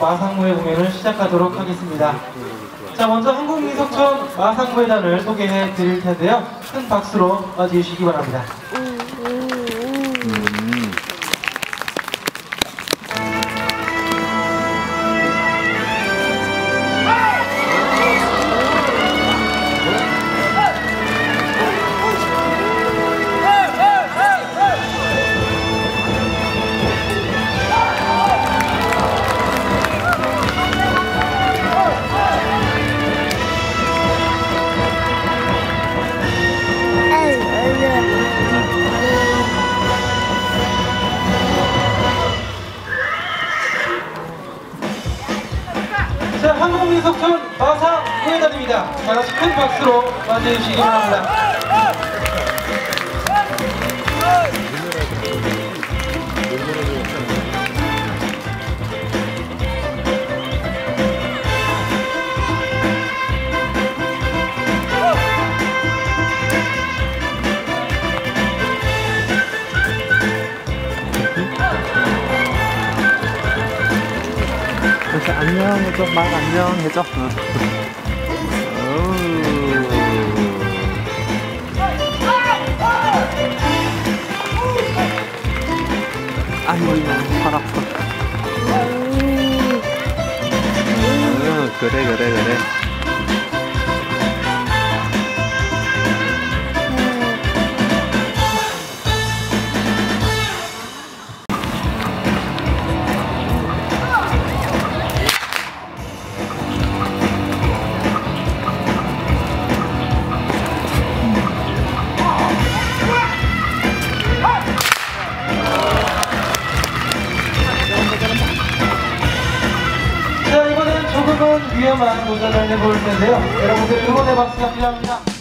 마상무의 공연을 시작하도록 하겠습니다. 자, 먼저 한국민속촌 마상무회단을 소개해 드릴 텐데요. 큰 박수로 맞이해 주시기 바랍니다. 자, 한국민속촌 마상무회단입니다. 다 같이 큰 박수로 맞이해 주시기 바랍니다. 안녕 해줘 말 안녕 해줘. 아이고 팔 아파. 응, 그래 그래 그래 조금은 위험한 도전을 해볼 텐데요. 여러분들 응원의 박수가 필요합니다.